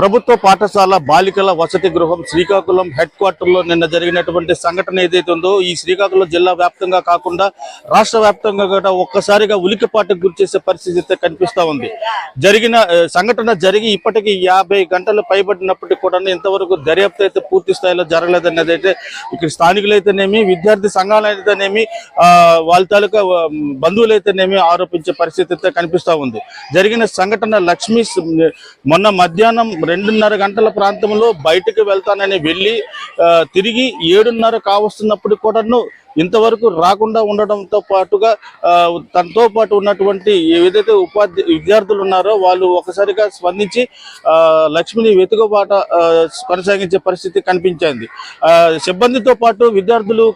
ప్రభుత్వ పాఠశాల బాలికల వసతి గృహం శ్రీకాకుళం హెడ్ క్వార్టర్లో నిన్న జరిగినటువంటి సంఘటన ఏదైతే ఉందో ఈ శ్రీకాకుళం జిల్లా వ్యాప్తంగా కాకుండా రాష్ట్ర వ్యాప్తంగా కూడా ఒక్కసారిగా ఉలికిపాటుకు గురి చేసే పరిస్థితి అయితే కనిపిస్తా ఉంది. జరిగిన సంఘటన జరిగి ఇప్పటికీ యాభై గంటలు పైబడినప్పటికీ కూడా ఇంతవరకు దర్యాప్తు అయితే పూర్తి స్థాయిలో జరగలేదన్నది అయితే ఇక్కడ స్థానికులు అయితేనేమి విద్యార్థి సంఘాలు అయితేనేమి వాళ్ళ తాలూకా బంధువులైతేనేమి బంధువులు అయితేనేమి ఆరోపించే పరిస్థితి అయితే కనిపిస్తూ ఉంది. జరిగిన సంఘటన లక్ష్మి మొన్న మధ్యాహ్నం రెండున్నర గంటల ప్రాంతంలో బయటకు వెళ్తానని వెళ్ళి తిరిగి ఏడున్నర కావస్తున్నప్పుడు కూడాను ఇంతవరకు రాకుండా ఉండడంతో పాటుగా తనతో పాటు ఉన్నటువంటి ఏదైతే ఉపాధి విద్యార్థులు ఉన్నారో వాళ్ళు ఒకసారిగా స్పందించి లక్ష్మిని వెతుకుబాట కొనసాగించే పరిస్థితి కనిపించింది. ఆ, సిబ్బందితో పాటు విద్యార్థులు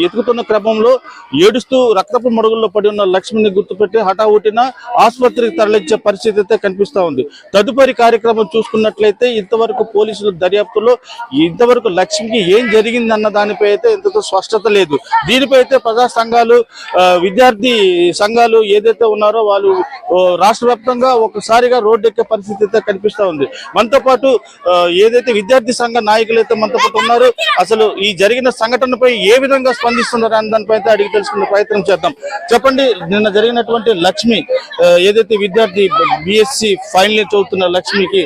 ఎతుకుతున్న క్రమంలో ఏడుస్తూ రక్తపు మడుగుల్లో పడి ఉన్న లక్ష్మిని గుర్తుపెట్టి హఠావుటిన ఆసుపత్రికి తరలించే పరిస్థితి అయితే కనిపిస్తూ ఉంది. తదుపరి కార్యక్రమం చూసుకున్నట్లయితే ఇంతవరకు పోలీసుల దర్యాప్తులో ఇంతవరకు లక్ష్మికి ఏం జరిగిందన్న దానిపై అయితే ఇంతతో స్పష్టత లేదు. దీనిపై అయితే ప్రజా సంఘాలు విద్యార్థి సంఘాలు ఏదైతే ఉన్నారో వాళ్ళు రాష్ట్ర వ్యాప్తంగా ఒకసారిగా రోడ్డు ఎక్కే పరిస్థితి అయితే కనిపిస్తూ ఉంది. మనతో పాటు ఏదైతే విద్యార్థి సంఘ నాయకులు అయితే మనతో పాటు ఉన్నారో అసలు ఈ జరిగిన సంఘటనపై ఏ విధంగా స్పందిస్తున్నారు అనే దానిపై అయితే అడిగి తెలుసుకునే ప్రయత్నం చేద్దాం. చెప్పండి నిన్న జరిగినటువంటి లక్ష్మి ఏదైతే విద్యార్థి బిఎస్సి ఫైనల్ ఇయర్ చదువుతున్న లక్ష్మికి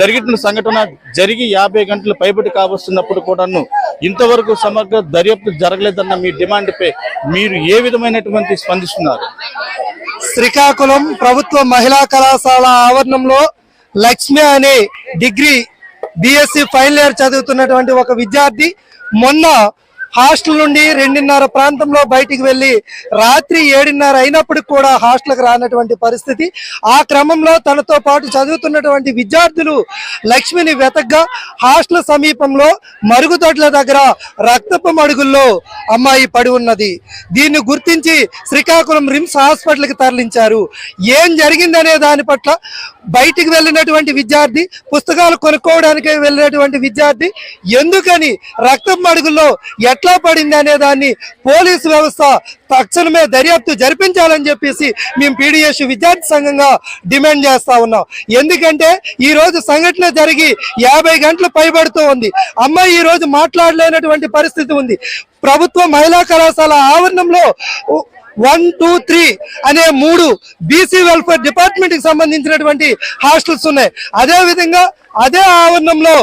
జరిగిన సంఘటన జరిగి యాభై గంటలు పైబడి కావస్తున్నప్పుడు కూడాను ఇంతవరకు సమగ్ర దర్యాప్తు జరగలేదన్న మీ డిమాండ్పై మీరు ఏ విధమైనటువంటి స్పందిస్తున్నారు? శ్రీకాకుళం ప్రభుత్వ మహిళా కళాశాల ఆవరణంలో లక్ష్మి అనే డిగ్రీ బిఎస్సి ఫైనల్ ఇయర్ చదువుతున్నటువంటి ఒక విద్యార్థి మొన్న హాస్టల్ నుండి రెండున్నర ప్రాంతంలో బయటికి వెళ్ళి రాత్రి ఏడున్నర అయినప్పటికి కూడా హాస్టల్కి రానటువంటి పరిస్థితి. ఆ క్రమంలో తనతో పాటు చదువుతున్నటువంటి విద్యార్థులు లక్ష్మిని వెతగ్గా హాస్టల్ సమీపంలో మరుగుదొడ్ల దగ్గర రక్తపు మడుగుల్లో అమ్మాయి పడి ఉన్నది. దీన్ని గుర్తించి శ్రీకాకుళం రిమ్స్ హాస్పిటల్కి తరలించారు. ఏం జరిగిందనే దాని పట్ల బయటికి వెళ్ళినటువంటి విద్యార్థి పుస్తకాలు కొనుక్కోవడానికి వెళ్ళినటువంటి విద్యార్థి ఎందుకని రక్తపు మడుగుల్లో ఎట్లా పడింది అనే దాన్ని పోలీసు వ్యవస్థ తక్షణమే దర్యాప్తు జరిపించాలని చెప్పేసి మేము పీడిఎస్ విద్యార్థి సంఘంగా డిమాండ్ చేస్తా ఉన్నాం. ఎందుకంటే ఈ రోజు సంఘటన జరిగి యాభై గంటలు పైబడుతూ ఉంది. అమ్మాయి ఈ రోజు మాట్లాడలేనటువంటి పరిస్థితి ఉంది. ప్రభుత్వ మహిళా కళాశాల ఆవరణంలో వన్ టూ త్రీ అనే మూడు బీసీ వెల్ఫేర్ డిపార్ట్మెంట్కి సంబంధించినటువంటి హాస్టల్స్ ఉన్నాయి. అదేవిధంగా అదే ఆవరణంలో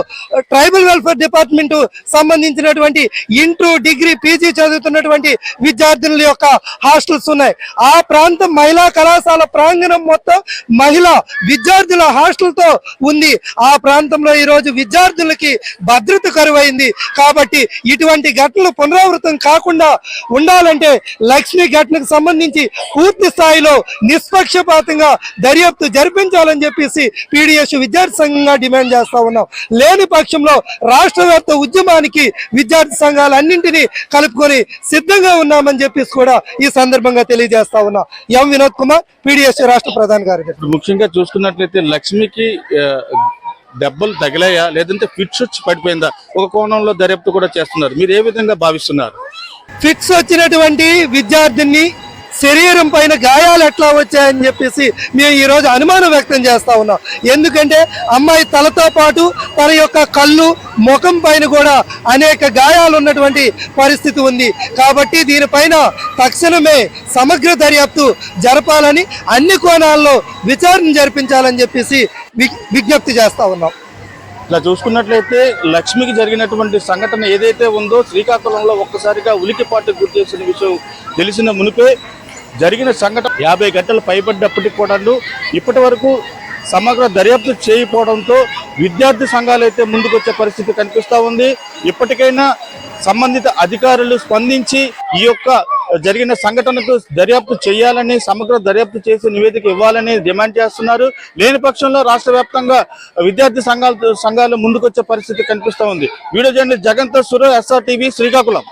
ట్రైబల్ వెల్ఫేర్ డిపార్ట్మెంట్ సంబంధించినటువంటి ఇంటర్ డిగ్రీ పీజీ చదువుతున్నటువంటి విద్యార్థినుల యొక్క హాస్టల్స్ ఉన్నాయి. ఆ ప్రాంతం మహిళా కళాశాల ప్రాంగణం మొత్తం మహిళా విద్యార్థుల హాస్టల్తో ఉంది. ఆ ప్రాంతంలో ఈ రోజు విద్యార్థులకి భద్రత కరువైంది. కాబట్టి ఇటువంటి ఘటనలు పునరావృతం కాకుండా ఉండాలంటే లక్ష్మి ఘటనకు సంబంధించి పూర్తి స్థాయిలో నిష్పక్షపాతంగా దర్యాప్తు జరిపించాలని చెప్పేసి పీడిఎస్ విద్యార్థి సంఘంగా డిమాండ్ చేస్తా ఉన్నాం లేని పక్షంలో రాష్ట్ర ఉద్యమానికి విద్యార్థి సంఘాలన్నింటినీ కలుపుకొని సిద్ధంగా ఉన్నామని చెప్పేసి కూడా ఈ సందర్భంగా తెలియజేస్తా ఉన్నాం. ఎం వినోద్ కుమార్ పీడిఎస్ రాష్ట్ర ప్రధాన కార్యదర్శి. ముఖ్యంగా చూసుకున్నట్లయితే లక్ష్మికి దెబ్బలు తగిలాయా? లేదంటే ఫిట్స్ వచ్చి పడిపోయిందా? ఒక కోణంలో దర్యాప్తు కూడా చేస్తున్నారు. మీరు ఏ విధంగా భావిస్తున్నారు? ఫిట్స్ వచ్చినటువంటి విద్యార్థిని శరీరం పైన గాయాలు ఎట్లా వచ్చాయని చెప్పేసి మేము ఈరోజు అనుమానం వ్యక్తం చేస్తా ఉన్నాం. ఎందుకంటే అమ్మాయి తలతో పాటు తన యొక్క కళ్ళు ముఖం పైన కూడా అనేక గాయాలు ఉన్నటువంటి పరిస్థితి ఉంది. కాబట్టి దీనిపైన తక్షణమే సమగ్ర దర్యాప్తు జరపాలని అన్ని కోణాల్లో విచారణ జరిపించాలని చెప్పేసి విజ్ఞప్తి చేస్తా ఉన్నాం. ఇలా చూసుకున్నట్లయితే లక్ష్మికి జరిగినటువంటి సంఘటన ఏదైతే ఉందో శ్రీకాకుళంలో ఒక్కసారిగా ఉలికిపాటు గురి చేసిన విషయం తెలిసిన మునిపే జరిగిన సంఘటన యాభై గంటలు పైబడ్డప్పటికి కూడా ఇప్పటి వరకు సమగ్ర దర్యాప్తు చేయకపోవడంతో విద్యార్థి సంఘాలు అయితే ముందుకొచ్చే పరిస్థితి కనిపిస్తా ఉంది. ఇప్పటికైనా సంబంధిత అధికారులు స్పందించి ఈ యొక్క జరిగిన సంఘటనకు దర్యాప్తు చేయాలని సమగ్ర దర్యాప్తు చేసి నివేదిక ఇవ్వాలని డిమాండ్ చేస్తున్నారు. లేని పక్షంలో రాష్ట్ర వ్యాప్తంగా విద్యార్థి సంఘాలు సంఘాలు ముందుకొచ్చే పరిస్థితి కనిపిస్తా ఉంది. వీడియో జర్నలిస్ట్ జగంతో సురో ఎస్ఆర్ టీవీ శ్రీకాకుళం.